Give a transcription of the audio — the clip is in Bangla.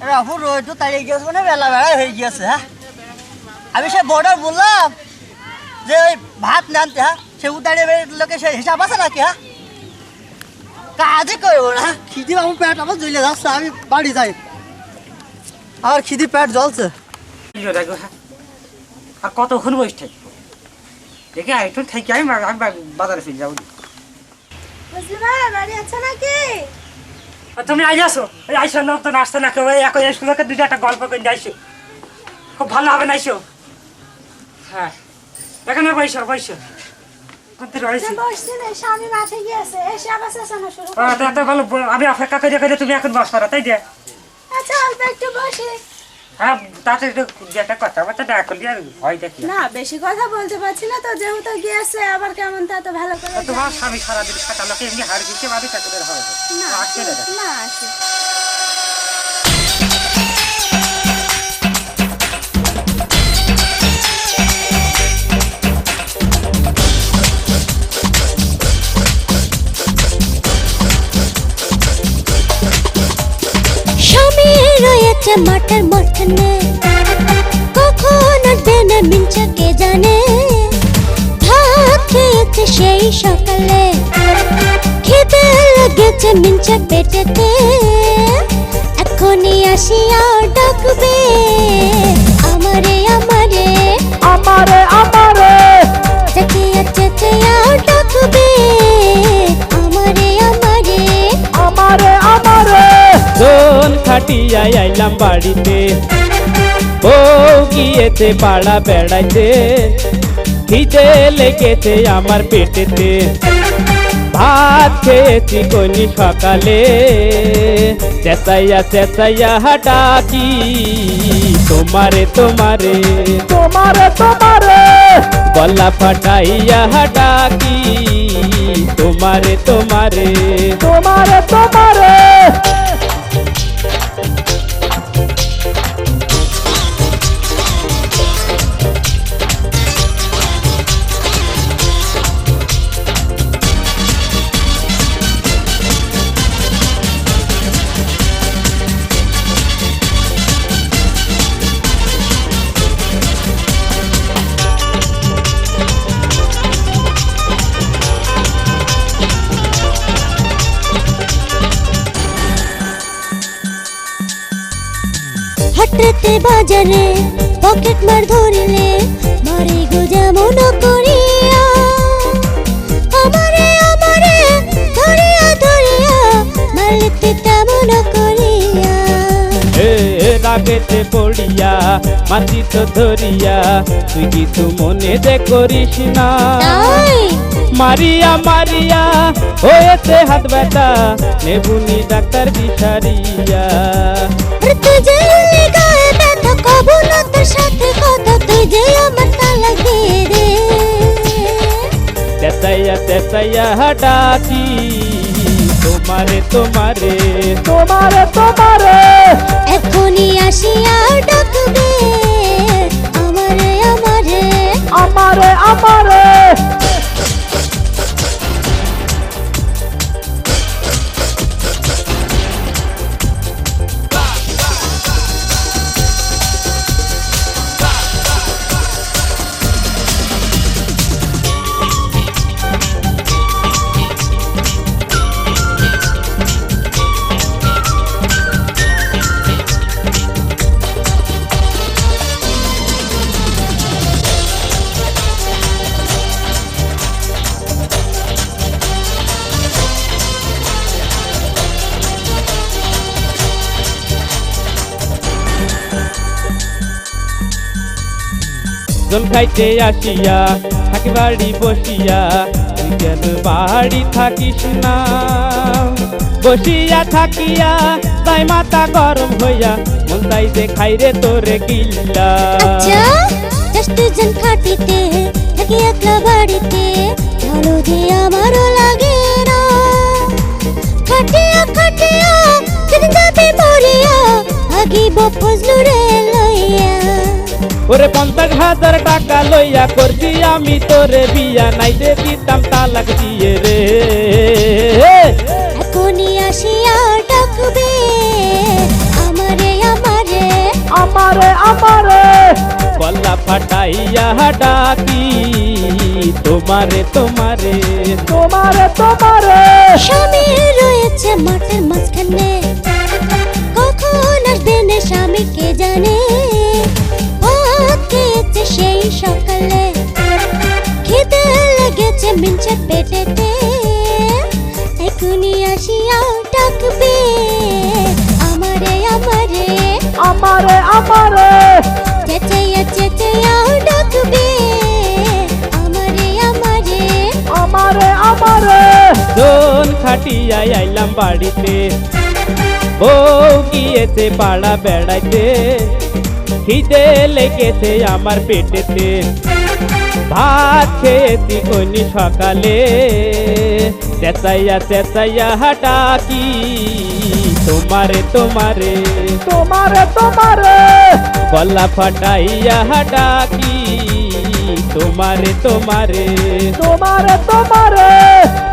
রাহুল রোজ তো তাড়িয়ে গিয়েছে মানে বেলা বেলা হয়ে গিয়েছে হ্যাঁ? আমি সে বর্ডার বললাম যে ওই ভাত নানতে হ্যাঁ? সে উতাড়িয়ে লোকে সে হিসাব আছে নাকি হ্যাঁ? কাজই করব না? খিদি আমার পেট আমার জ্বলে যাচ্ছে আমি বাড়ি যাই। আমার খিদি পেট জ্বলছে। দেখো হ্যাঁ? আর কতক্ষণ বসে থাকব দেখে একটু থেকে আমি আমি বাজারে ফিরে যাব। বুঝলি ভাই বাড়ি আছে নাকি? তুমি আই আসো। আইস না তো নাস্তা না কেউ। এক স্কুলকে দুটো একটা গল্প করে যাইছো খুব ভালো হবে না আইসো? হ্যাঁ। এখানে বইসো বইসো কোনতে রয়েছি? বসছি না স্বামী মাঠে গিয়েছে। এসে আবার চেঁচানো শুরু ও, তো এত ভালো ব- আমি অপেক্ষা করে তুমি এখন বস তাই দিয়ে আচ্ছা একটু বসে। তাতে একটু যেটা কথা বলতে না করলি আর ভয় দেখি না। বেশি কথা বলতে পারছি না তো যেহেতু গিয়েছে আবার কেমন তা তো ভালো করে তোমার স্বামী সারাদিন খাটালোকে এমনি হার দিতে বাদে চাকরির হবে না। আসবে না। না আসে রয়েছে মাঠের মাঠনে, কখন আসবে না মিনছে জানে? ভাত খেয়েছে সেই সকালে খেতে লেগেছে মিনছে পেটেতে। এখনই আসিয়া ডাকবে, আমারে আমারে। আমারে খাটিয়া আইলাম বাড়িতে। বউ গিয়েছে পাড়া বেড়াইতে। খিদে লেগেছে আমার পেটেতে। ভাত খেয়েছি কনি সকালে। চেঁচাইয়া চেঁচাইয়া ডাকি তোমারে তোমারে। তোমারে তোমারে। গলা ফাটাইয়া ডাকি তোমারে তোমারে। তোমারে তোমারে। হঠাৎ বাজারে পকেট মার ধরিলে মারি গো যেমন করিয়া। আমারে আমারে ধরিয়া ধরিয়া মারলিতে তেমন করিয়া। এ রাগেতে পড়িয়া মাটি তো ধরিয়া তুই কিছু মনে দে করিস না। মারিয়া মারিয়া হয়েছে হাত ব্যথা নেবুনি ডাক্তার বিসারিয়া ডাকি তোমারে তোমারে তোমারে তোমারে এখনই আসিয়া ডাকবে আমারে আমারে আমারে আমারে জল খাইতে আসিয়া থাকি বাড়ি বসিয়া তুই কেন বাড়ি থাকিস না। বসিয়া থাকিয়া তাই মাথা গরম হইয়া, মন তাই যে খাই রে তোরে গিল্লা। আচ্ছা জাস্ট দুজন খাটিতে থাকি একলা বাড়িতে। ওরে পঞ্চাশ হাজার টাকা লইয়া করছি আমি তোরে বিয়া নাই রে দিতাম তালাক দিয়ে রে। এখনই আসিয়া ডাকবে আমারে আমারে। আমারে আমারে। গলা ফাটাইয়া ডাকি তোমারে তোমারে। তোমারে তোমারে। স্বামী রয়েছে মাঠের মাঝখানে আমারে আমারে। চেঁচাইয়া চেঁচাইয়া ডাকবে। আমারে আমারে। আমারে আমারে। দোন খাটিয়া আইলাম বাড়িতে। বউ গিয়েছে পাড়া বেড়াইতে। খিদে লেগেছে আমার পেটেতে। ভাত খেয়েছি কনি সকালে। চেঁচাইয়া চেঁচাইয়া হাটাকি। তোমারে তোমারে তোমারে তোমারে। গলা ফাটাইয়া হাটাকি। তোমারে তোমারে তোমারে তোমারে।